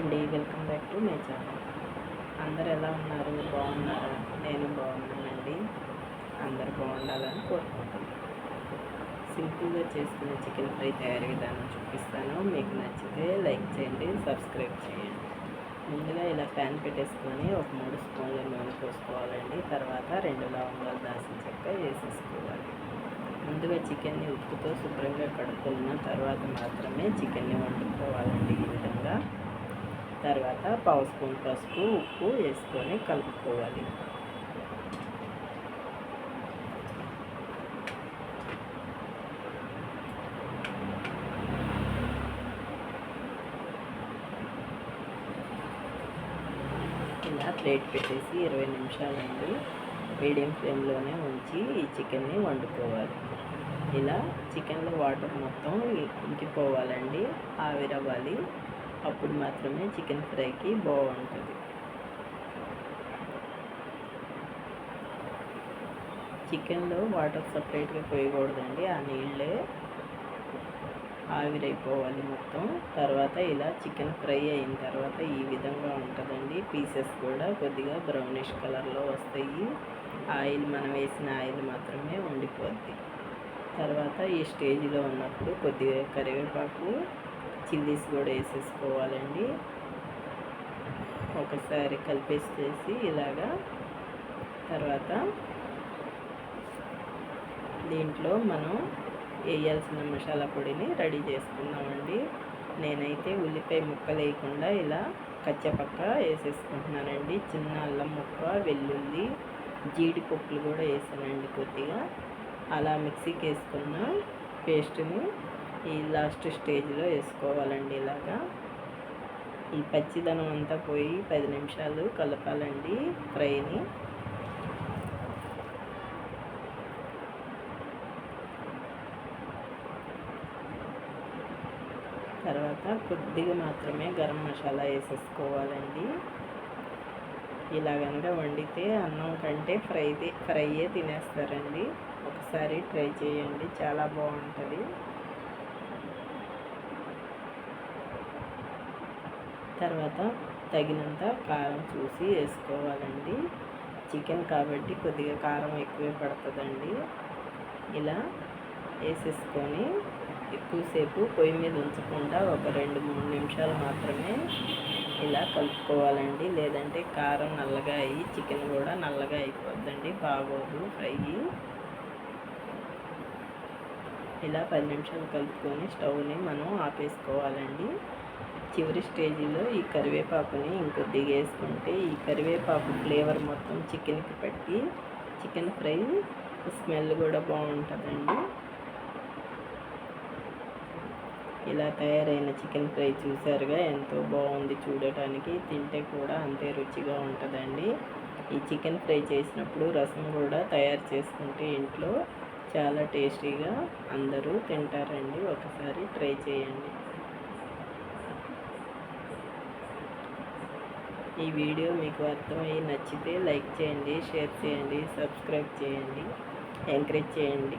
అండి. Welcome back to my channel. అందరు ఎలా ఉన్నారు? బాగున్నారా? నేను బాగున్నానండి. అందరు బాగుండాలని కోరుకుంటున్నాను సింపుల్గా చేసుకునే చికెన్ ఫ్రై తయారీ విధానం చూపిస్తాను. మీకు నచ్చితే లైక్ చేయండి సబ్స్క్రైబ్ చేయండి. ముందుగా ఇలా ప్యాన్ పెట్టేసుకొని ఒక మూడు స్పూన్ల నూనె పోసుకోవాలండి. తర్వాత రెండు లవంగాలు దాసిన చెక్క వేసేసుకోవాలి. ముందుగా చికెన్ని ఉప్పుతో శుభ్రంగా కడుక్కున్న తర్వాత మాత్రమే చికెన్ని వండుకోవాలండి. తర్వాత పావు స్పూన్ పసుపు ఉప్పు వేసుకొని కలుపుకోవాలి. ఇలా ప్లేట్ పెట్టేసి ఇరవై నిమిషాలండి. మీడియం ఫ్లేమ్లోనే ఉంచి ఈ చికెన్ని వండుకోవాలి. ఇలా చికెన్లో వాటర్ మొత్తం ఇంకిపోవాలండి. ఆవిరవ్వాలి. అప్పుడు మాత్రమే చికెన్ ఫ్రైకి బాగుంటుంది. చికెన్లో వాటర్ సపరేట్గా పోయకూడదండి. ఆ నీళ్ళే ఆవిరైపోవాలి మొత్తం. తర్వాత ఇలా చికెన్ ఫ్రై అయిన తర్వాత ఈ విధంగా ఉంటుందండి. పీసెస్ కూడా కొద్దిగా బ్రౌనిష్ కలర్లో వస్తాయి. ఆయిల్ మనం వేసిన ఆయిల్ మాత్రమే ఉండిపోద్ది. తర్వాత ఈ స్టేజ్లో ఉన్నప్పుడు కొద్దిగా కరివేపాకు చిల్లీస్ కూడా వేసేసుకోవాలండి. ఒకసారి కలిపేసేసి ఇలాగా తర్వాత దీంట్లో మనం వేయాల్సిన మసాలా పొడిని రెడీ చేసుకుందామండి. నేనైతే ఉల్లిపాయ ముక్కలు వేయకుండా ఇలా కచ్చపక్క వేసేసుకుంటున్నానండి. చిన్న అల్లం ముక్క వెల్లుల్లి జీడిపప్పులు కూడా వేసానండి కొద్దిగా. అలా మిక్సీకి వేసుకున్న పేస్ట్ని ఈ లాస్ట్ స్టేజ్లో వేసుకోవాలండి ఇలాగా. ఈ పచ్చిదనం అంతా పోయి పది నిమిషాలు కలపాలండి ఫ్రైని. తర్వాత కొద్దిగా మాత్రమే గరం మసాలా వేసేసుకోవాలండి. ఇలా కనుక వండితే అన్నం కంటే ఫ్రై ఫ్రైయే తినేస్తారండి. ఒకసారి ట్రై చేయండి చాలా బాగుంటుంది. తర్వాత తగినంత కారం చూసి వేసుకోవాలండి. చికెన్ కాబట్టి కొద్దిగా కారం ఎక్కువే పడుతుందండి. ఇలా వేసేసుకొని ఎక్కువసేపు పొయ్యి మీద ఉంచకుండా ఒక రెండు మూడు నిమిషాలు మాత్రమే ఇలా కలుపుకోవాలండి. లేదంటే కారం నల్లగా అయ్యి చికెన్ కూడా నల్లగా అయిపోద్దండి. బాగోదు ఫ్రై. ఇలా పది నిమిషాలు కలుపుకొని స్టవ్ని మనం ఆపేసుకోవాలండి. చివరి స్టేజీలో ఈ కరివేపాకుని ఇంకొద్దిగా వేసుకుంటే ఈ కరివేపాకు ఫ్లేవర్ మొత్తం చికెన్కి పట్టి చికెన్ ఫ్రై స్మెల్ కూడా బాగుంటుందండి. ఇలా తయారైన చికెన్ ఫ్రై చూసారుగా ఎంతో బాగుంది చూడటానికి తింటే కూడా అంతే రుచిగా ఉంటుందండి. ఈ చికెన్ ఫ్రై చేసినప్పుడు రసం కూడా తయారు చేసుకుంటే ఇంట్లో చాలా టేస్టీగా అందరూ తింటారండి. ఒకసారి ట్రై చేయండి. ఈ వీడియో మీకు అర్థమయ్యి నచ్చితే లైక్ చేయండి షేర్ చేయండి సబ్స్క్రైబ్ చేయండి ఎంకరేజ్ చేయండి.